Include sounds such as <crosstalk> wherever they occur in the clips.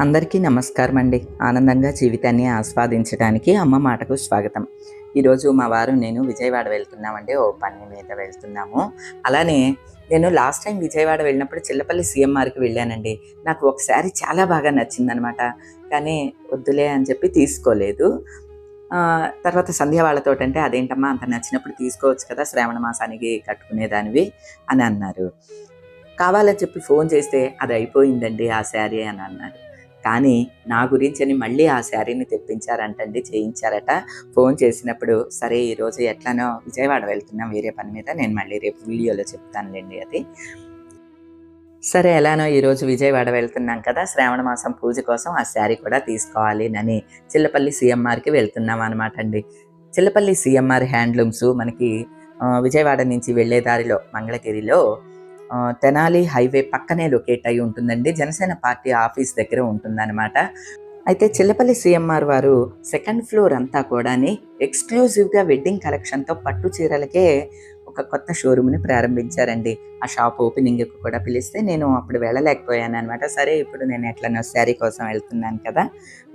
అందరికీ నమస్కారం అండి ఆనందంగా జీవితాన్ని ఆస్వాదించడానికి అమ్మ మాటకు స్వాగతం. ఈరోజు మా వారు నేను విజయవాడ వెళ్తున్నామండి. ఓ పని మీద వెళ్తున్నాము. అలానే నేను లాస్ట్ టైం విజయవాడ వెళ్ళినప్పుడు చిల్లపల్లి సీఎంఆర్కి వెళ్ళానండి. నాకు ఒకసారి చాలా బాగా నచ్చిందనమాట. కానీ వద్దులే అని చెప్పి తీసుకోలేదు. తర్వాత సంధ్య వాళ్ళతో అంటే అదేంటమ్మా అంత నచ్చినప్పుడు తీసుకోవచ్చు కదా శ్రావణ మాసానికి కట్టుకునేదానివి అని అన్నారు. కావాలని చెప్పి ఫోన్ చేస్తే అది అయిపోయిందండి ఆ శారీ అని అన్నారు. కానీ నా గురించి అని మళ్ళీ ఆ శారీని తెప్పించారంటండి చేయించారట. ఫోన్ చేసినప్పుడు సరే ఈరోజు ఎట్లానో విజయవాడ వెళ్తున్నాం వేరే పని మీద. నేను మళ్ళీ రేపు వీడియోలో చెప్తానులేండి అది. సరే ఎలానో ఈరోజు విజయవాడ వెళ్తున్నాం కదా శ్రావణ మాసం పూజ కోసం ఆ శారీ కూడా తీసుకోవాలి అని చిల్లపల్లి సిఎంఆర్కి వెళ్తున్నాం అనమాట అండి చిల్లపల్లి సిఎంఆర్ హ్యాండ్లూమ్స్ మనకి విజయవాడ నుంచి వెళ్ళే దారిలో మంగళగిరిలో తెనాలి హైవే పక్కనే లొకేట్ అయి ఉంటుందండి. జనసేన పార్టీ ఆఫీస్ దగ్గర ఉంటుందన్నమాట. అయితే చిల్లపల్లి సిఎంఆర్ వారు సెకండ్ ఫ్లోర్ అంతా కూడాని ఎక్స్క్లూజివ్గా వెడ్డింగ్ కలెక్షన్తో పట్టు చీరలకే ఒక కొత్త షోరూమ్ని ప్రారంభించారండి. ఆ షాప్ ఓపెనింగ్ కూడా పిలిస్తే నేను అప్పుడు వెళ్ళలేకపోయాను అనమాట సరే ఇప్పుడు నేను ఎట్లనో శారీ కోసం వెళ్తున్నాను కదా.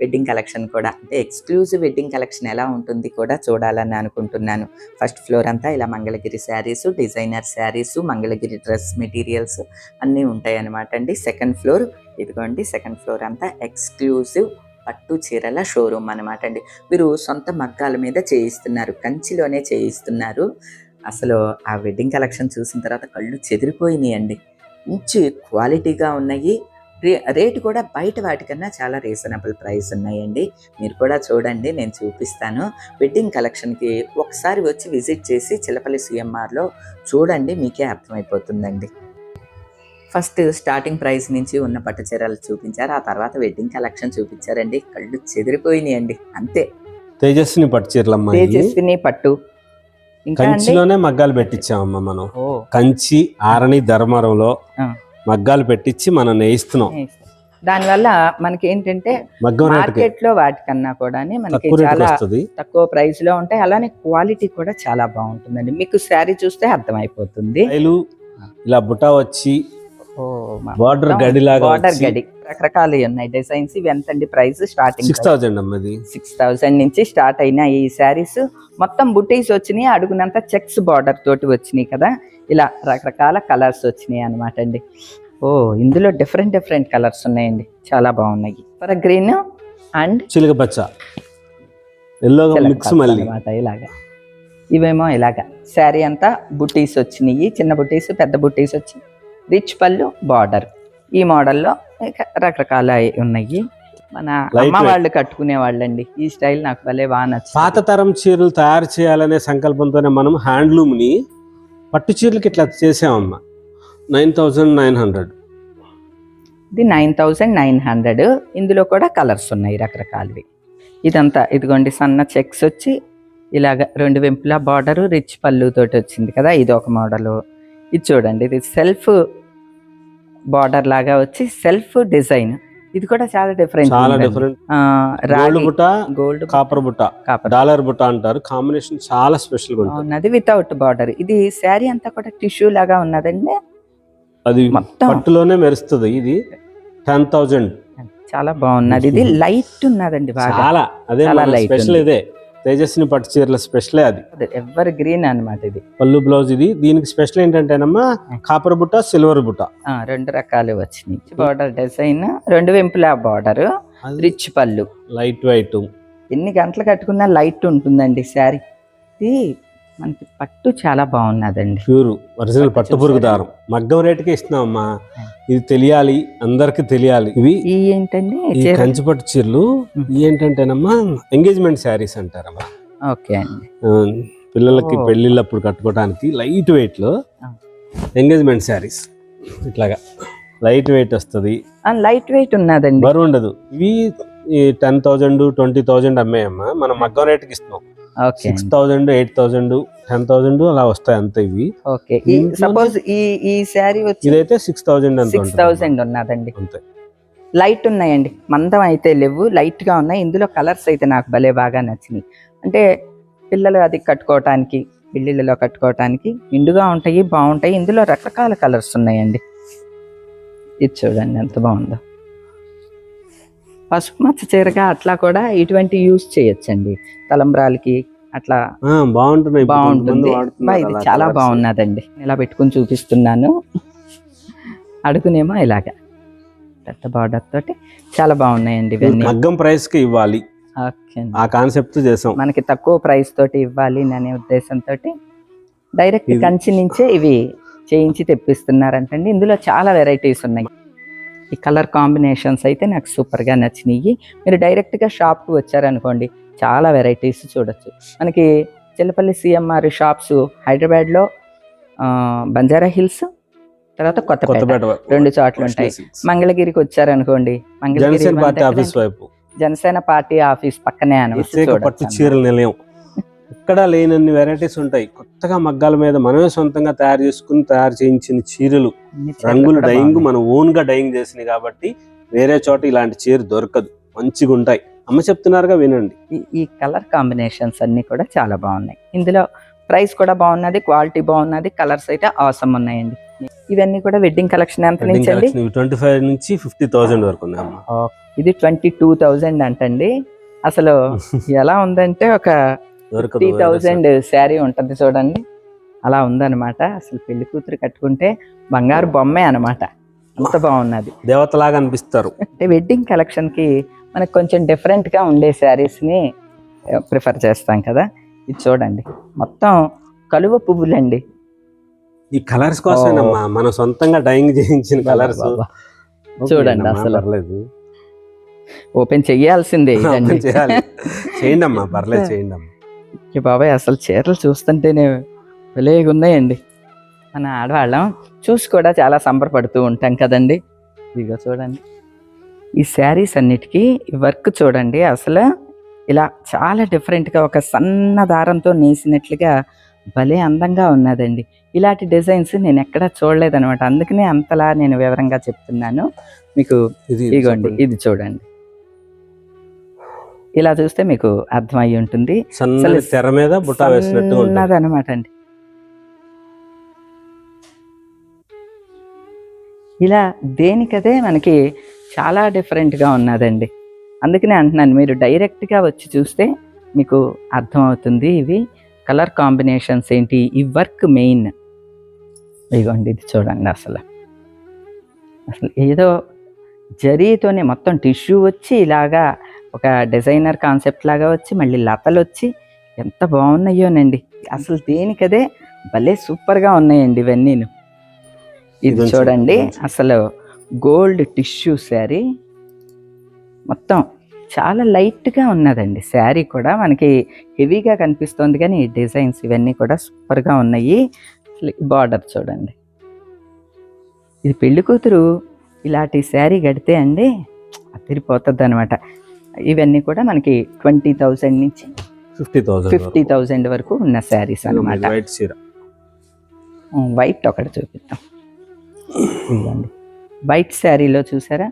వెడ్డింగ్ కలెక్షన్ కూడా. అంటే ఎక్స్క్లూజివ్ వెడ్డింగ్ కలెక్షన్ ఎలా ఉంటుంది కూడా చూడాలని అనుకుంటున్నాను. ఫస్ట్ ఫ్లోర్ అంతా ఇలా Mangalagiri saris designer saris Mangalagiri dress materials అన్నీ ఉంటాయి అన్నమాట అండి. సెకండ్ ఫ్లోర్ ఇదిగోండి సెకండ్ ఫ్లోర్ అంతా ఎక్స్క్లూజివ్ పట్టు చీరల షోరూమ్ అనమాట అండి. వీరు సొంత మగ్గాల మీద చేయిస్తున్నారు కంచిలోనే చేయిస్తున్నారు. అసలు ఆ వెడ్డింగ్ కలెక్షన్ చూసిన తర్వాత కళ్ళు చెదిరిపోయినాయి అండి మంచి క్వాలిటీగా ఉన్నాయి. రే రేటు కూడా బయట వాటికన్నా చాలా రీజనబుల్ ప్రైస్ ఉన్నాయండి. మీరు కూడా చూడండి నేను చూపిస్తాను. వెడ్డింగ్ కలెక్షన్కి ఒకసారి వచ్చి విజిట్ చేసి చిలపల్లి సిఎంఆర్లో చూడండి మీకే అర్థమైపోతుందండి. ఫస్ట్ స్టార్టింగ్ ప్రైస్ నుంచి ఉన్న పట్టు చీరలు చూపించారు. ఆ తర్వాత వెడ్డింగ్ కలెక్షన్ చూపించారండి. కళ్ళు చెదిరిపోయినాయండి. అంతే. తేజస్విని పట్టు చీరలమ్మ. తేజస్విని పట్టు. కంచిలోనే మగ్గాలు పెట్టించామమ్మ మనం. కంచి ఆరణి ధర్మవరంలో ఆ. మగ్గాలు పెట్టించి మనం నేయిస్తున్నాం. దానివల్ల మనకి ఏంటంటే మార్కెట్లో వాటికన్నా కూడా మనకి చాలా తక్కువ ప్రైస్లో ఉంటాయి. అలానే క్వాలిటీ కూడా చాలా బాగుంటుందండి. మీకు శారీ చూస్తే అర్థమైపోతుంది. ఇలా బుటా వచ్చి బార్డర్ గడిలాగా బార్డర్ గడి రకరకాలు ఉన్నాయి. డిజైన్స్ ఇవి ఎంతండి ప్రైస్ స్టార్టింగ్ సిక్స్ థౌజండ్ అమ్మది సిక్స్ థౌసండ్ నుంచి స్టార్ట్ అయిన ఈ శారీస్ మొత్తం బుటీస్ వచ్చినాయి అడుగునంతా చెక్స్ బార్డర్ తోటి వచ్చినాయి కదా. ఇలా రకరకాల కలర్స్ వచ్చినాయి అనమాట అండి. ఓ ఇందులో డిఫరెంట్ డిఫరెంట్ కలర్స్ ఉన్నాయండి. చాలా బాగున్నాయి. ఫర్ గ్రీన్ అండ్ చిలుక పచ్చ. ఎల్లో మిక్స్ మళ్ళీ. అనమాట ఇలాగా. ఇవేమో ఇలాగా. శారీ అంతా బుటీస్ వచ్చినాయి. చిన్న బుటీస్ పెద్ద బుటీస్ వచ్చి రిచ్ పళ్ళు బార్డర్. ఈ మోడల్లో రకరకాల ఉన్నాయి. మన అమ్మ. వాళ్ళు కట్టుకునే వాళ్ళండి. ఈ స్టైల్ నాకు భలే బాగా నచ్చింది. పాత తరం చీరలు తయారు చేయాలనే సంకల్పంతోనే మనం హ్యాండ్లూమ్ని పట్టు చీరలకి ఇట్లా చేసామమ్మా. Nine thousand nine hundred. ఇది నైన్ థౌజండ్ నైన్ హండ్రెడ్. ఇందులో కూడా కలర్స్ ఉన్నాయి రకరకాలవి. ఇదంతా ఇదిగోండి సన్న చెక్స్ వచ్చి ఇలాగ రెండు వెంపులా బార్డర్ రిచ్ పళ్ళు తోటి వచ్చింది కదా. ఇది ఒక మోడల్. ఇది చూడండి ఇది సెల్ఫ్ బార్డర్ లాగా వచ్చి సెల్ఫ్ డిజైన్. ఇది కూడా చాలా డిఫరెంట్ చాలా డిఫరెంట్ గోల్డ్ బుట్ట గోల్డ్ కాపర్ బుట్ట డాలర్ బుట్ట అంటారు. కాంబినేషన్ చాలా స్పెషల్గా ఉంటుంది. ఉన్నది వితౌట్ బార్డర్ ఇది శారీ అంతా కూడా టిష్యూ లాగా ఉన్నదండి. అది పట్టులోనే మెరుస్తుంది ఇది. టెన్ థౌజండ్ చాలా బాగున్నది. ఇది లైట్ ఉన్నదండి బాగా. చాలా. అదే స్పెషల్. ఇదే. తేజస్విని పట్టు చీరల స్పెషలే అది. ఎవర్ గ్రీన్ అన్నమాట ఇది. పళ్ళు బ్లౌజ్ ఇది. దీనికి స్పెషల్ ఏంటంటేనమ్మా కాపర్ బుట్ట సిల్వర్ బుట్ట. రెండు రకాలు వచ్చినాయి. బార్డర్ డిజైన్ రెండు వెంపులా బార్డర్ రిచ్ పళ్ళు. లైట్ వైట్ ఎన్ని గంటలు కట్టుకున్నా లైట్ ఉంటుందండి శారీ. ఇది మనకి పట్టు చాలా బాగున్నదండి. ప్యూర్ ఒరిజినల్ పట్టు పురుగు? దారం. మగ్గం రేటుకే ఇస్తున్నామమ్మా. ఇది తెలియాలి అందరికి తెలియాలి. ఇవి ఏంటండి? ఈ కంచి పట్టు చీరలు ఏంటంటేనమ్మా ఎంగేజ్మెంట్ శారీస్ అంటారమ్మా. ఓకే అండి. పిల్లలకి. పెళ్ళిళ్ళప్పుడు కట్టుకోవడానికి లైట్ వెయిట్లో. ఎంగేజ్మెంట్ శారీస్. ఇట్లాగా లైట్ వెయిట్ వస్తుంది. లైట్ వెయిట్ ఉన్నదండి. బరువు ఉండదు. ఇవి టెన్ థౌజండ్ ట్వంటీ థౌజండ్ అమ్మాయమ్మా. మనం మగ్గం రేటుకి ఇస్తున్నాం. Six thousand eight thousand ten thousand అలా వస్తాయి అంతే ఇవి. ఓకే. సపోజ్ ఈ ఈ శారీ వచ్చి ఇదైతే సిక్స్ థౌజండ్ సిక్స్ థౌసండ్ ఉన్నదండి. అంతే. లైట్ ఉన్నాయండి. మందం అయితే లేవు. లైట్గా ఉన్నాయి. ఇందులో కలర్స్ అయితే నాకు భలే బాగా నచ్చినాయి. అంటే పిల్లలు అది కట్టుకోవటానికి పెళ్ళిళ్ళలో కట్టుకోవటానికి నిండుగా ఉంటాయి బాగుంటాయి. ఇందులో రకరకాల కలర్స్ ఉన్నాయండి. ఇది చూడండి ఎంత బాగుందో. పసుపు మచ్చ చీరగా అట్లా కూడా ఇటువంటి యూస్ చేయొచ్చండి. తలంబ్రాలకి అట్లా బాగుంటుంది. బా, వాడుతున్నారు ఇది చాలా. బాగున్నదండి. ఇలా పెట్టుకుని చూపిస్తున్నాను. అడుగునేమో ఇలాగా. పెద్ద బార్డర్ తోటి చాలా బాగున్నాయండి ఇవన్నీ. మగ్గం ప్రైస్కి ఇవ్వాలి. ఆ కాన్సెప్ట్ చేసాం. మనకి తక్కువ ప్రైస్ తోటి ఇవ్వాలి అనే ఉద్దేశంతో డైరెక్ట్ కంచి నుంచే ఇవి చేయించి తెప్పిస్తున్నారంటండి. ఇందులో చాలా వెరైటీస్ ఉన్నాయి. ఈ కలర్ కాంబినేషన్స్ అయితే నాకు సూపర్గా నచ్చినాయి మీరు డైరెక్ట్గా షాప్కి వచ్చారనుకోండి చాలా వెరైటీస్ చూడొచ్చు. మనకి చిల్లపల్లి సిఎంఆర్ షాప్స్ హైదరాబాద్లో బంజారా హిల్స్ తర్వాత కొత్తపేట వరకు. రెండు చోట్ల ఉంటాయి. మంగళగిరికి వచ్చారనుకోండి మంగళగిరి జనసేన పార్టీ ఆఫీస్ వైపు. జనసేన పార్టీ ఆఫీస్ పక్కనే ప్రత్యేక పట్టు చీరల నిలయం. ఎక్కడ లేనన్ని వెరైటీస్ ఉంటాయి. కొత్తగా మగ్గాల మీద మనమే సొంతంగా తయారు చేసుకుని తయారు చేయించిన చీరలు. రంగులు డైయింగ్. మనం ఓన్గా డైయింగ్ చేసినాయి కాబట్టి వేరే చోట ఇలాంటి చీర దొరకదు. మంచిగా ఉంటాయి. అమ్మ చెప్తున్నారుగా వినండి. ఈ- కలర్ కాంబినేషన్స్ అన్ని కూడా చాలా బాగున్నాయి. ఇందులో ప్రైస్ కూడా బాగున్నది క్వాలిటీ బాగున్నది కలర్స్ అయితే అవసరం ఉన్నాయండి. ఇవన్నీ కూడా వెడ్డింగ్ కలెక్షన్ ఎంత నుంచి అండి? ట్వంటీ ఫైవ్ నుంచి ఫిఫ్టీ థౌసండ్ వరకు ఇది ట్వంటీ టూ థౌజండ్ అంటండి. అసలు <laughs> ఎలా ఉందంటే ఒక త్రీ థౌజండ్ శారీ ఉంటుంది చూడండి. అలా ఉందన్నమాట. అసలు పెళ్ళి కూతురు కట్టుకుంటే బంగారు బొమ్మే అన్నమాట. అంత బాగున్నది. దేవతలాగా అనిపిస్తారు. అంటే వెడ్డింగ్ కలెక్షన్కి మనకు కొంచెం డిఫరెంట్గా ఉండే శారీస్ని ప్రిఫర్ చేస్తాం కదా. ఇది చూడండి. మొత్తం కలువ పువ్వులండి. ఈ కలర్స్ కోసమేనమ్మా. మన సొంతంగా డైయింగ్ చేయించిన కలర్స్. చూడండి అసలు. <laughs> <laughs> పర్లేదు ఓపెన్ చెయ్యాల్సిందే ఇదండి. ఓపెన్ చేయాలి. చేయండి అమ్మా పర్లేదు చేయండి అమ్మా ఏ బాబాయ్ అసలు చీరలు చూస్తుంటేనే వెలేగా ఉన్నాయండి మన ఆడవాళ్ళం చూసి కూడా చాలా సంబరపడుతూ ఉంటాం కదండి. ఇదిగో చూడండి. ఈ శారీస్ అన్నిటికీ ఈ వర్క్ చూడండి అసలు ఇలా చాలా డిఫరెంట్గా ఒక సన్న దారంతో నేసినట్లుగా భలే అందంగా ఉన్నదండి. ఇలాంటి డిజైన్స్ నేను ఎక్కడా చూడలేదనమాట అందుకనే అంతలా నేను వివరంగా చెప్తున్నాను. మీకు ఇది ఇదిగోండి. ఇది చూడండి. ఇలా చూస్తే మీకు అర్థమై ఉంటుంది. తెర మీద బుట్ట వేసినట్టు అండి ఇలా దేనికదే మనకి చాలా డిఫరెంట్గా ఉన్నదండి. అందుకనే అంటున్నాను మీరు డైరెక్ట్గా వచ్చి చూస్తే మీకు అర్థమవుతుంది ఇవి కలర్ కాంబినేషన్స్ ఏంటి ఈ వర్క్ మెయిన్. ఇదిగోండి ఇది చూడండి అసలు. అసలు ఏదో జరీతోనే మొత్తం టిష్యూ వచ్చి ఇలాగా ఒక డిజైనర్ కాన్సెప్ట్ లాగా వచ్చి మళ్ళీ లతలు వచ్చి ఎంత బాగున్నాయోనండి. అసలు దేనికదే భలే సూపర్గా ఉన్నాయండి ఇవన్నీ ఇది చూడండి. అసలు గోల్డ్ టిష్యూ శారీ. మొత్తం చాలా లైట్గా ఉన్నదండి. శారీ కూడా మనకి హెవీగా కనిపిస్తుంది కానీ ఈ డిజైన్స్ ఇవన్నీ కూడా సూపర్గా ఉన్నాయి. బార్డర్ చూడండి. ఇది పెళ్ళి కూతురు ఇలాంటి శారీ కడితే అండి అదిరిపోతుంది అనమాట ఇవన్నీ కూడా మనకి ట్వంటీ థౌజండ్ నుంచి ఫిఫ్టీ థౌసండ్ ఫిఫ్టీ థౌజండ్ వరకు ఉన్న శారీస్ అనమాట వైట్ చీర. వైట్ ఒకటి చూపిద్దాం. వైట్ శారీలో చూసారా?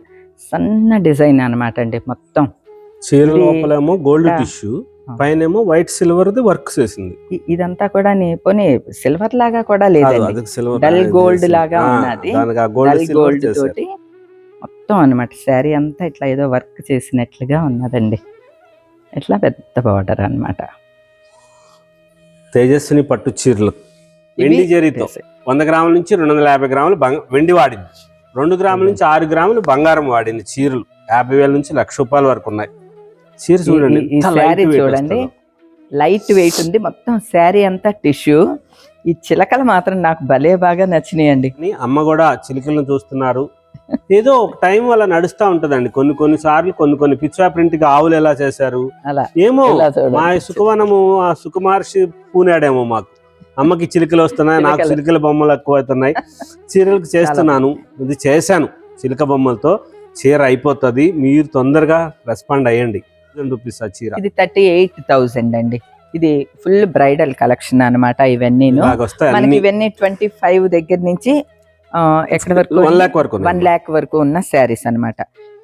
సన్న డిజైన్ అనమాట అండి మొత్తం. చీర లోపలేమో గోల్డ్ టిష్యూ పైన వైట్ సిల్వర్ ది వర్క్ చేసింది. ఇదంతా కూడా నీ పోనీ సిల్వర్ లాగా కూడా లేదండి. gold చేసింది. లాగా ఉన్నది. గోల్డ్ డల్ గోల్డ్ తోటి మొత్తం అనమాట శారీ అంతా ఇట్లా ఏదో వర్క్ చేసినట్లుగా ఉన్నదండి. ఇట్లా పెద్ద బార్డర్ అన్నమాట. తేజస్విని పట్టు చీరలు. వెండి జరీతో. చేసే- వంద గ్రాముల నుంచి రెండు వందల యాభై గ్రాములు బంగ- వెండి వాడింది. రెండు గ్రాముల నుంచి ఆరు గ్రాములు బంగారం వాడింది చీరలు. యాభై వేల నుంచి లక్ష రూపాయల వరకు ఉన్నాయి. చీర చూడండి చూడండి. లైట్ వెయిట్ ఉంది. మొత్తం శారీ అంతా టిష్యూ ఈ చిలకలు మాత్రం నాకు భలే బాగా నచ్చినాయండి. అమ్మ కూడా చిలుకలను చూస్తున్నారు. ఏదో ఒక టైం వల్ల నడుస్తా ఉంటదండి. కొన్ని కొన్ని సార్లు కొన్ని కొన్ని పిచ్చా ప్రింట్గా ఆవులు ఎలా చేశారు? ఏమో. మా సుఖవనము ఆ సుకుమార్షి పూనాడేమో మాకు. అమ్మకి చిలుకలు వస్తున్నాయి నాకు చిలుకలు. బొమ్మలు ఎక్కువ అవుతున్నాయి చీరలకు చేస్తున్నాను. ఇది చేశాను చిలుక బొమ్మలతో. చీర అయిపోతుంది. మీరు తొందరగా రెస్పాండ్ అయ్యండి. రూపీస్ ఆ చీర. ఇది థర్టీ ఎయిట్ థౌజండ్ అండి. ఇది ఫుల్ బ్రైడల్ కలెక్షన్ అన్నమాట ఇవన్నీ మనకి ఇవన్నీ ట్వంటీ ఫైవ్ దగ్గర నుంచి ఎక్కడి వరకు వన్ లాక్ వరకు. వన్ ల్యాక్ వరకు ఉన్న శారీస్ అన్నమాట.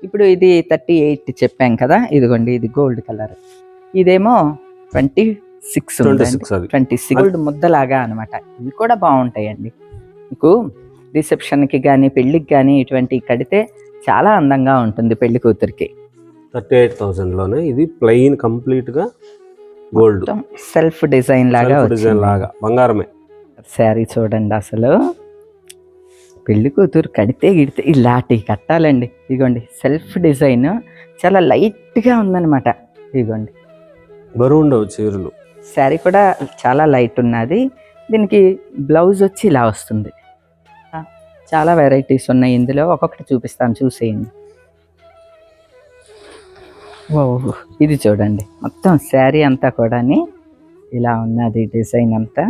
ఇప్పుడు ఇది థర్టీ ఎయిట్ చెప్పాం కదా ఇదిగోండి ఇది గోల్డ్ కలర్ ఇదేమో ట్వంటీ సిక్స్ 26 అది. ట్వంటీ సిక్స్ గోల్డ్ ముద్దలాగా అన్నమాట. ఇవి కూడా బాగుంటాయండి. మీకు రిసెప్షన్కి కానీ పెళ్ళికి కానీ ఇటువంటి కడితే చాలా అందంగా ఉంటుంది పెళ్ళి కూతురికి. థర్టీ ఎయిట్ థౌసండ్లోనే ఇది ప్లెయిన్ కంప్లీట్గా గోల్డ్ సెల్ఫ్ డిజైన్ లాగా డిజైన్ లాగా. బంగారమే. శారీ చూడండి అసలు. పెళ్ళి కూతురు కడితే గిడితే ఇలాంటివి కట్టాలండి. ఇదిగోండి సెల్ఫ్ డిజైన్ చాలా లైట్గా ఉందన్నమాట. ఇదిగోండి. బరువు ఉండవు చీరలు. శారీ కూడా చాలా లైట్ ఉన్నది. దీనికి బ్లౌజ్ వచ్చి ఇలా వస్తుంది. చాలా వెరైటీస్ ఉన్నాయి ఇందులో. ఒక్కొక్కటి చూపిస్తాను చూసేయండి. ఓ ఇది చూడండి. మొత్తం శారీ అంతా కూడా ఇలా ఉన్నది డిజైన్ అంతా.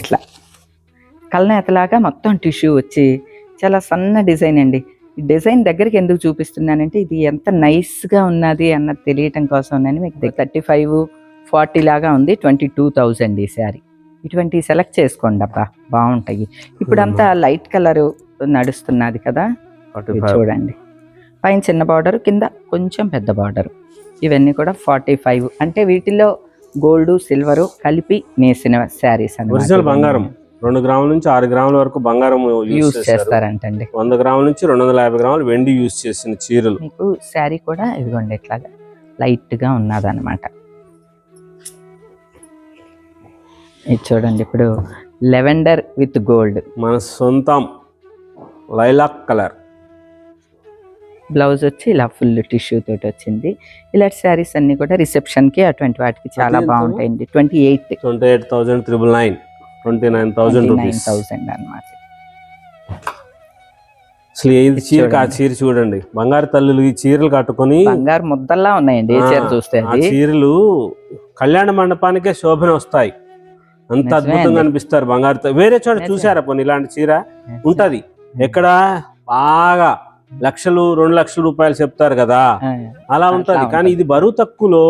ఇట్లా. కల్నేతలాగా మొత్తం టిష్యూ వచ్చి చాలా సన్న డిజైన్ అండి. ఈ డిజైన్ దగ్గరికి ఎందుకు చూపిస్తున్నానంటే ఇది ఎంత నైస్గా ఉన్నది అన్నది తెలియటం కోసం నేను మీకు థర్టీ ఫైవ్ ఫార్టీ లాగా ఉంది ట్వంటీ టూ థౌజండ్ ఈ శారీ. ఇటువంటి సెలెక్ట్ చేసుకోండి అబ్బా బాగుంటాయి. ఇప్పుడు అంతా లైట్ కలర్ నడుస్తున్నది కదా చూడండి. పైన చిన్న బార్డర్ కింద కొంచెం పెద్ద బార్డర్. ఇవన్నీ కూడా ఫార్టీ ఫైవ్. అంటే వీటిల్లో గోల్డ్ సిల్వర్ కలిపి నేసిన శారీస్ ఒరిజినల్ బంగారం. రెండు గ్రాముల నుంచి ఆరు గ్రాముల వరకు బంగారం యూజ్ చేస్తారంటండి. వంద గ్రాముల నుంచి రెండు వందల యాభై గ్రాములు వెండి యూజ్ చేసిన చీరలు. మీకు శారీ కూడా ఇదిగోండి ఇట్లాగా లైట్గా ఉన్నదన్నమాట. ఇది చూడండి ఇప్పుడు లెవెండర్ విత్ గోల్డ్. మన సొంతం లైలాక్ కలర్. బ్లౌజ్ వచ్చి ఇలా ఫుల్ టిష్యూ తోటి వచ్చింది. ఇలాంటి శారీస్ అన్ని కూడా రిసెప్షన్కి అటువంటి వాటికి చాలా? బాగుంటాయండి. Twenty eight twenty eight thousand triple nine twenty nine thousand nine rupees thousand అనమాట అసలు ఏది చీర ఆ. చీర చూడండి. బంగారు తల్లులు ఈ చీరలు కట్టుకొని బంగారు ముద్దల్లా ఉన్నాయండి ఏ ఆ, చీర చూస్తే ఆ చీరలు కళ్యాణ మండపానికే శోభన వస్తాయి. అంత అద్భుతంగా. అనిపిస్తారు బంగారు వేరే చోట. చూసారా పోనీ ఇలాంటి చీర? ఉంటది. ఎక్కడ? బాగా లక్షలు రెండు లక్షల రూపాయలు చెప్తారు కదా. అలా ఉంటది. కానీ. ఇది బరువు తక్కువలో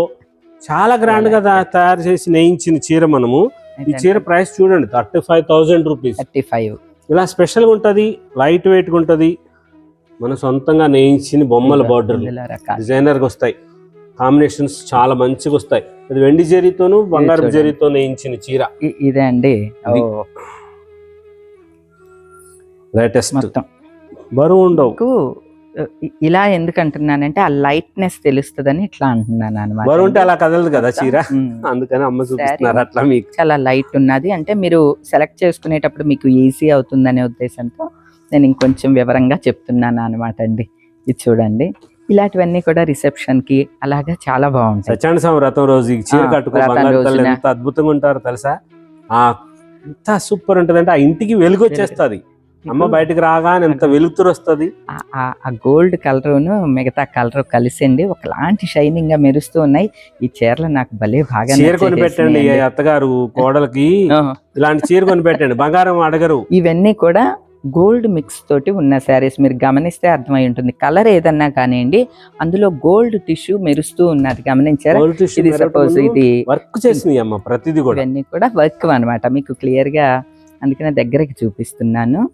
చాలా గ్రాండ్గా తయారు చేసి నేయించిన చీర మనము. ఈ చీర ప్రైస్ చూడండి thirty five thousand rupees thirty five ఇలా స్పెషల్గా ఉంటది లైట్ వెయిట్గా ఉంటది. మన సొంతంగా నేయించిన బొమ్మల బార్డర్ రకాలు. డిజైనర్గా వస్తాయి. కాంబినేషన్స్ చాలా మంచిగా వస్తాయి. అది వెండి జరీతోను బంగారు. జరీతో నేయించిన చీర. ఇదే అండి. లేటెస్ట్ బరువు ఉండవు. ఇలా ఎందుకు అంటున్నానంటే ఆ లైట్నెస్ తెలుస్తుందని ఇట్లా అంటున్నాను అనమాట అలా కదలదు కదా చీర. అందుకని అమ్మ చూపిస్తున్నారు అట్లా మీకు. చాలా లైట్ ఉన్నది. అంటే మీరు సెలెక్ట్ చేసుకునేటప్పుడు మీకు ఈజీ అవుతుందనే ఉద్దేశంతో నేను ఇంకొంచెం వివరంగా చెప్తున్నాను అనమాట అండి. ఇది చూడండి. ఇలాంటివన్నీ కూడా రిసెప్షన్కి అలాగా చాలా బాగుంటాయి. సత్యాన స్వామి వ్రతం రోజు చీర ఆ, కట్టుకో వ్రతం బంగారు తల్లి రోజున. ఎంత అద్భుతంగా ఉంటారో తెలుసా? ఆ ఎంత సూపర్ ఉంటది అంటే ఆ ఇంటికి వెలుగు. వచ్చేస్తది. అమ్మ బయటకు రాగానే ఎంత వెలుగుతురు వస్తది? ఆ- గోల్డ్ కలరును మిగతా కలర్ కలిసిండి. ఒకలాంటి షైనింగ్గా మెరుస్తూ ఉన్నాయి. ఈ చీరలు నాకు భలే బాగా చీర కొని పెట్టండి. అత్తగారు కోడలకి. ఇలాంటి చీర కొని పెట్టండి బంగారం అడగరు. ఇవన్నీ కూడా గోల్డ్ మిక్స్ తోటి ఉన్న శారీస్. మీరు గమనిస్తే అర్థమై ఉంటుంది. కలర్ ఏదన్నా కానివ్వండి అందులో గోల్డ్ టిష్యూ మెరుస్తూ ఉన్నది. గమనించారా? ఇది సపోజ్ మెరపమును ఇది వర్క్ అమ్మ ప్రతిదీ కూడా. ఇవన్నీ కూడా వర్క్ అన్నమాట. మీకు క్లియర్గా అందుకనే దగ్గరికి చూపిస్తున్నాను.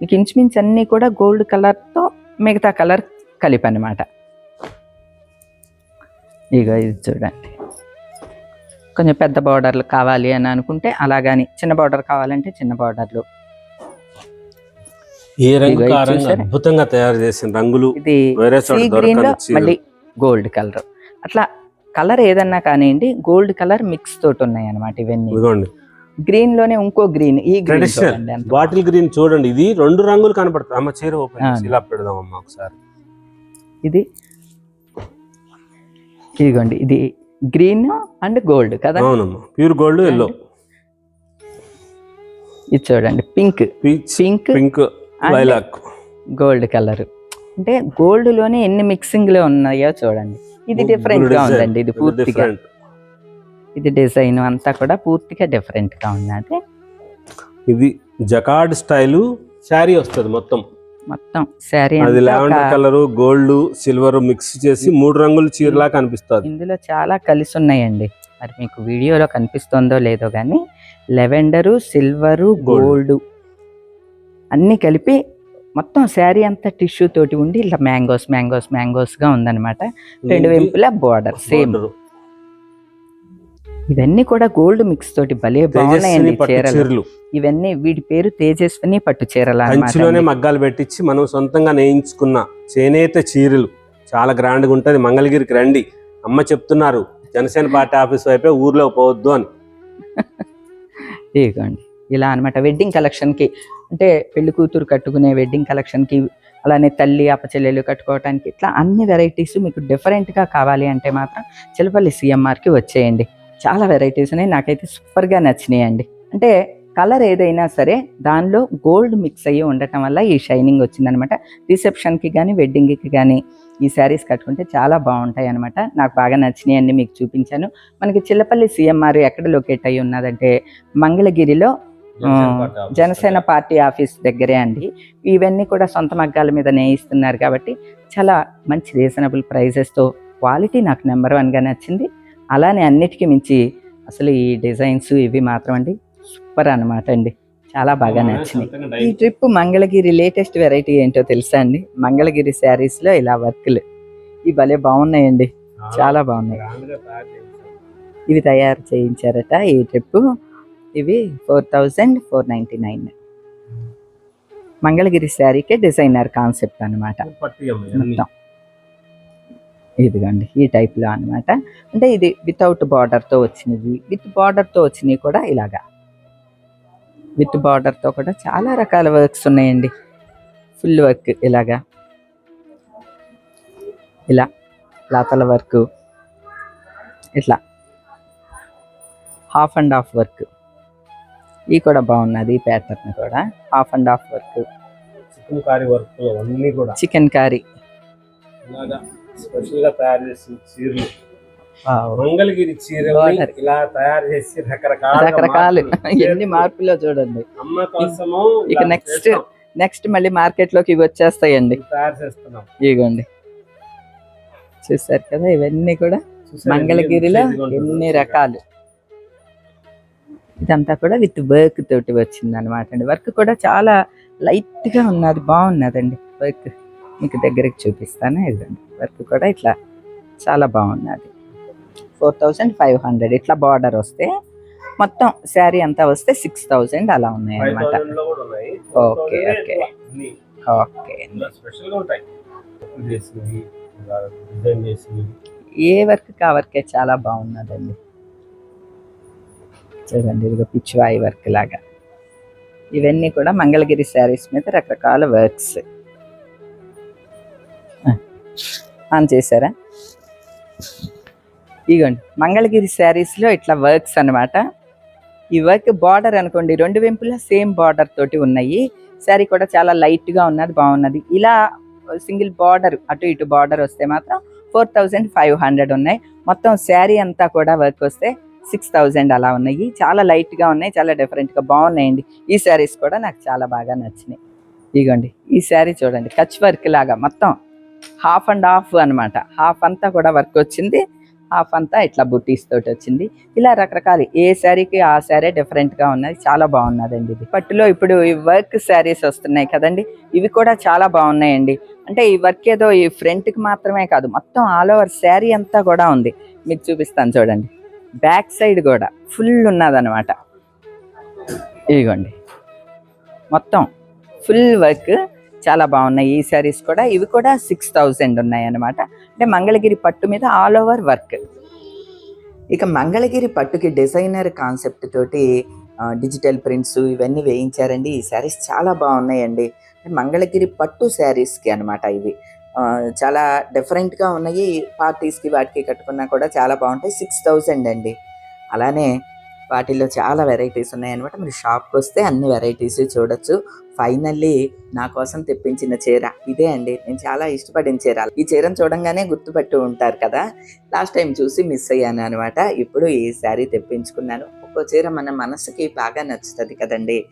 మీకు ఇంచుమించు అన్ని కూడా గోల్డ్ కలర్తో మిగతా కలర్ కలిపి అనమాట ఇగో ఇది చూడండి. కొంచెం పెద్ద బార్డర్లు కావాలి అని అనుకుంటే అలాగని చిన్న బార్డర్ కావాలంటే చిన్న బార్డర్లు. ఏ రంగు? అద్భుతంగా తయారు చేసిన రంగులు ఇది గ్రీన్లో. మళ్ళీ గోల్డ్ కలర్. అట్లా కలర్ ఏదన్నా కానివ్వండి గోల్డ్ కలర్ మిక్స్ తోటి ఉన్నాయి అనమాట ఇవన్నీ గ్రీన్లోనే ఇంకో గ్రీన్ ఈ గ్రీన్ బాటిల్ గ్రీన్ చూడండి. ఇది రెండు రంగులు కనపడుతుంది. అమ్మ చీర ఓపెన్ ఇలా పెడదాం అమ్మ ఒకసారి. ఇది ఇదిగోండి ఇది గ్రీన్ అండ్ గోల్డ్ కదా? అవునమ్మా. ప్యూర్ గోల్డ్ ఎల్లో ఇది చూడండి pink pink pink lilac gold colour అంటే గోల్డ్లోనే ఎన్ని మిక్సింగ్లో ఉన్నాయో చూడండి. ఇది డిఫరెంట్గా ఉందండి ఇది పూర్తిగా. డిఫరెంట్ ఇది డిజైన్ అంతా కూడా పూర్తిగా డిఫరెంట్గా ఉన్నది. ఇది జకార్డ్ స్టైల్ శారీ వస్తుంది మొత్తం. మొత్తం శారీ అది lavender colour gold silver mix చేసి మూడు రంగుల చీరలా కనిపిస్తుంది. ఇందులో చాలా కలిసి ఉన్నాయండి. మరి మీకు వీడియోలో కనిపిస్తుందో లేదో కానీ లెవెండరు సిల్వరు. గోల్డ్. అన్నీ కలిపి మొత్తం శారీ అంతా టిష్యూ తోటి ఉండి ఇలా మ్యాంగోస్ మ్యాంగోస్ మ్యాంగోస్గా ఉందన్నమాట. రెండు వైపులా బోర్డర్ సేమ్. ఇవన్నీ కూడా గోల్డ్ మిక్స్ తోటి భలే బాగున్నాయండి చీరలు. ఇవన్నీ వీటి పేరు తేజస్విని పట్టు చీరలు కంచిలోనే. మగ్గాలు పెట్టించి మనం సొంతంగా నేయించుకున్న చేనేత చీరలు. చాలా గ్రాండ్గా ఉంటది. మంగళగిరికి రండి. అమ్మ చెప్తున్నారు జనసేన పార్టీ ఆఫీస్ వైపే ఊర్లో పోవద్దు అని. ఇదిగోండి. ఇలా అన్నమాట. వెడ్డింగ్ కలెక్షన్కి అంటే పెళ్ళి కూతురు కట్టుకునే వెడ్డింగ్ కలెక్షన్కి అలానే తల్లి అప్పచెల్లెలు కట్టుకోవడానికి ఇట్లా అన్ని వెరైటీస్ మీకు డిఫరెంట్గా కావాలి అంటే మాత్రం చిలపల్లి సిఎంఆర్కి వచ్చేయండి. చాలా వెరైటీస్ ఉన్నాయి. నాకైతే సూపర్గా నచ్చినాయండి. అంటే కలర్ ఏదైనా సరే దానిలో గోల్డ్ మిక్స్ అయ్యి ఉండటం వల్ల ఈ షైనింగ్ వచ్చిందనమాట. రిసెప్షన్కి కానీ వెడ్డింగ్కి కానీ ఈ శారీస్ కట్టుకుంటే చాలా బాగుంటాయి అనమాట నాకు బాగా నచ్చినాయి అన్ని మీకు చూపించాను. మనకి చిల్లపల్లి సిఎంఆర్ ఎక్కడ లొకేట్ అయ్యి ఉన్నదంటే మంగళగిరిలో జనసేన పార్టీ ఆఫీస్ దగ్గరే. అండి. ఇవన్నీ కూడా సొంత మగ్గాల మీద నేయిస్తున్నారు కాబట్టి చాలా మంచి రీజనబుల్ ప్రైజెస్తో క్వాలిటీ నాకు నెంబర్ వన్గా నచ్చింది. అలానే అన్నిటికీ మించి అసలు ఈ డిజైన్స్ ఇవి మాత్రం అండి సూపర్ అన్నమాట అండి. చాలా బాగా నచ్చినాయి. ఈ ట్రిప్ మంగళగిరి లేటెస్ట్ వెరైటీ ఏంటో తెలుసా అండి? మంగళగిరి శారీస్లో ఇలా వర్క్లు. ఇవి భలే బాగున్నాయండి. చాలా బాగున్నాయి. ఇవి తయారు చేయించారట ఈ ట్రిప్. ఇవి four thousand four ninety nine. Mangalagiri శారీకే designer concept అనమాట మొత్తం. ఇదిగోండి ఈ టైప్లో అన్నమాట. అంటే ఇది వితౌట్ బార్డర్తో వచ్చినవి. విత్ బార్డర్తో వచ్చినవి కూడా ఇలాగా. విత్ బార్డర్తో కూడా చాలా రకాల వర్క్స్ ఉన్నాయండి. ఫుల్ వర్క్ ఇలాగా. ఇలా లాతల వర్క్ ఇట్లా. హాఫ్ అండ్ హాఫ్ వర్క్ ఈ కూడా బాగున్నది ఈ ప్యాటర్న్ కూడా. Half and half work chikankari work అన్ని కూడా. చికెన్ కర్రీ. స్పెషల్గా తయారు చేసిన చీరలు. మంగళగిరి చీరలు Border. ఇలా తయారు చేసి రకరకాల. ఎన్ని మార్పులో చూడండి. అమ్మ కోసము ఇక చేస్తాం. నెక్స్ట్ మళ్ళీ మార్కెట్లోకి ఇవి వచ్చేస్తాయండి. తయారు చేస్తున్నాం. ఇదిగోండి చూసారు కదా ఇవన్నీ కూడా? మంగళగిరిలో. ఎన్ని రకాలు. ఇదంతా కూడా విత్ వర్క్ తోటి వచ్చింది అనమాట అండి. వర్క్ కూడా చాలా లైట్గా ఉన్నది బాగున్నదండి వర్క్. మీకు దగ్గరికి చూపిస్తాను. ఇదండి వర్క్ కూడా ఇట్లా చాలా బాగున్నది. ఫోర్ థౌజండ్ ఫైవ్ హండ్రెడ్ ఇట్లా బార్డర్ వస్తే మొత్తం శారీ అంతా వస్తే సిక్స్ థౌజండ్ అలా ఉన్నాయి. అనమాట. Okay, 4,000 okay. ఓకే ఏ వర్క్ కా వర్కే చాలా బాగున్నదండి. చూడండి ఇదిగో పిచ్చివాయి వర్క్ లాగా. ఇవన్నీ కూడా మంగళగిరి శారీస్ మీద రకరకాల వర్క్స్. ఆన్ చేశారా? ఇగోండి మంగళగిరి శారీస్లో ఇట్లా వర్క్స్ అన్నమాట. ఈ వర్క్ బార్డర్ అనుకోండి రెండు వెంపులా సేమ్ బార్డర్ తోటి ఉన్నాయి. శారీ కూడా చాలా లైట్గా ఉన్నది బాగున్నది. ఇలా సింగిల్ బార్డర్ అటు ఇటు బార్డర్ వస్తే మాత్రం ఫోర్ థౌజండ్ ఫైవ్ హండ్రెడ్ ఉన్నాయి. మొత్తం శారీ అంతా కూడా వర్క్ వస్తే సిక్స్ థౌజండ్ అలా ఉన్నాయి. చాలా లైట్గా ఉన్నాయి చాలా డిఫరెంట్గా బాగున్నాయండి. ఈ శారీస్ కూడా నాకు చాలా బాగా నచ్చినాయి. ఇగోండి ఈ శారీ చూడండి కచ్ వర్క్ లాగా మొత్తం. హాఫ్ అండ్ హాఫ్ అనమాట హాఫ్ అంతా కూడా వర్క్ వచ్చింది. హాఫ్ అంతా ఇట్లా బుట్టీస్ తోటి వచ్చింది. ఇలా రకరకాలు ఏ శారీకి ఆ శారీ డిఫరెంట్గా ఉన్నది చాలా బాగున్నదండి ఇది. పట్టులో ఇప్పుడు ఈ వర్క్ శారీస్ వస్తున్నాయి కదండి. ఇవి కూడా చాలా బాగున్నాయండి. అంటే ఈ వర్క్ ఏదో ఈ ఫ్రంట్కి మాత్రమే కాదు మొత్తం ఆల్ ఓవర్ శారీ అంతా కూడా ఉంది. మీకు చూపిస్తాను చూడండి. బ్యాక్ సైడ్ కూడా ఫుల్ ఉన్నదనమాట ఇదిగోండి. మొత్తం ఫుల్ వర్క్ చాలా బాగున్నాయి. ఈ శారీస్ కూడా. ఇవి కూడా సిక్స్ థౌజండ్ ఉన్నాయి అనమాట అంటే మంగళగిరి పట్టు మీద ఆల్ ఓవర్ వర్క్ ఇక మంగళగిరి పట్టుకి డిజైనర్ కాన్సెప్ట్ తోటి డిజిటల్ ప్రింట్స్ ఇవన్నీ వేయించారండి. ఈ శారీస్ చాలా బాగున్నాయండి. మంగళగిరి పట్టు శారీస్కి అనమాట ఇవి. చాలా డిఫరెంట్గా ఉన్నాయి. పార్టీస్కి వాటికి కట్టుకున్నా కూడా చాలా బాగుంటాయి. సిక్స్ థౌజండ్ అండి. అలానే వాటిల్లో చాలా వెరైటీస్ ఉన్నాయన్నమాట. మీరు షాప్కి వస్తే అన్ని వెరైటీస్ చూడొచ్చు. ఫైనల్లీ నా కోసం తెప్పించిన చీర ఇదే అండి. నేను చాలా ఇష్టపడిన చీర. ఈ చీరను చూడంగానే గుర్తుపెట్టు ఉంటారు కదా. లాస్ట్ టైం చూసి మిస్ అయ్యాను అనమాట ఇప్పుడు ఈ శారీ తెప్పించుకున్నాను. ఒక్కో చీర మన మనసుకి బాగా నచ్చుతుంది కదండి.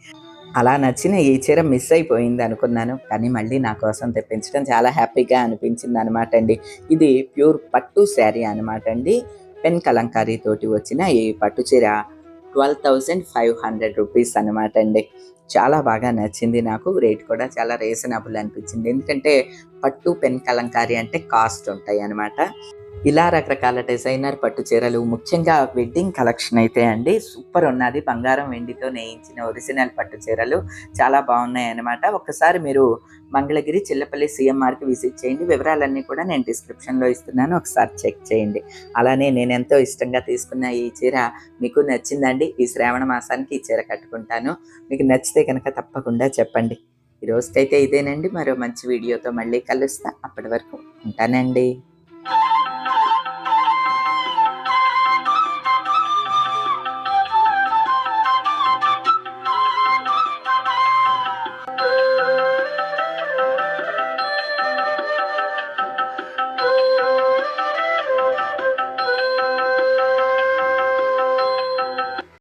అలా నచ్చిన ఈ చీర మిస్ అయిపోయింది అనుకున్నాను. కానీ మళ్ళీ నా కోసం తెప్పించడం చాలా హ్యాపీగా అనిపించింది అనమాట అండి. ఇది ప్యూర్ పట్టు శారీ అనమాట అండి. పెన్ కలంకారీ తోటి వచ్చిన ఈ పట్టు చీర. Twelve thousand five hundred rupees అనమాట అండి. చాలా బాగా నచ్చింది నాకు. రేట్ కూడా చాలా రీజనబుల్ అనిపించింది. ఎందుకంటే పట్టు పెన్ కలంకారీ అంటే కాస్ట్ ఉంటాయి అనమాట ఇలా రకరకాల డిజైనర్ పట్టు చీరలు ముఖ్యంగా వెడ్డింగ్ కలెక్షన్ అయితే అండి సూపర్ ఉన్నది. బంగారం వెండితో నేయించిన ఒరిజినల్ పట్టు చీరలు చాలా బాగున్నాయి అన్నమాట ఒకసారి మీరు మంగళగిరి చిల్లపల్లి సీఎంఆర్కి విజిట్ చేయండి. వివరాలన్నీ కూడా నేను డిస్క్రిప్షన్లో ఇస్తున్నాను. ఒకసారి చెక్ చేయండి. అలానే నేను ఎంతో ఇష్టంగా తీసుకున్న ఈ చీర మీకు నచ్చిందండి. ఈ శ్రావణ మాసానికి ఈ చీర కట్టుకుంటాను. మీకు నచ్చితే కనుక తప్పకుండా చెప్పండి. ఈ రోజుకైతే ఇదేనండి. మరో మంచి వీడియోతో మళ్ళీ కలుస్తా. అప్పటి వరకు ఉంటానండి.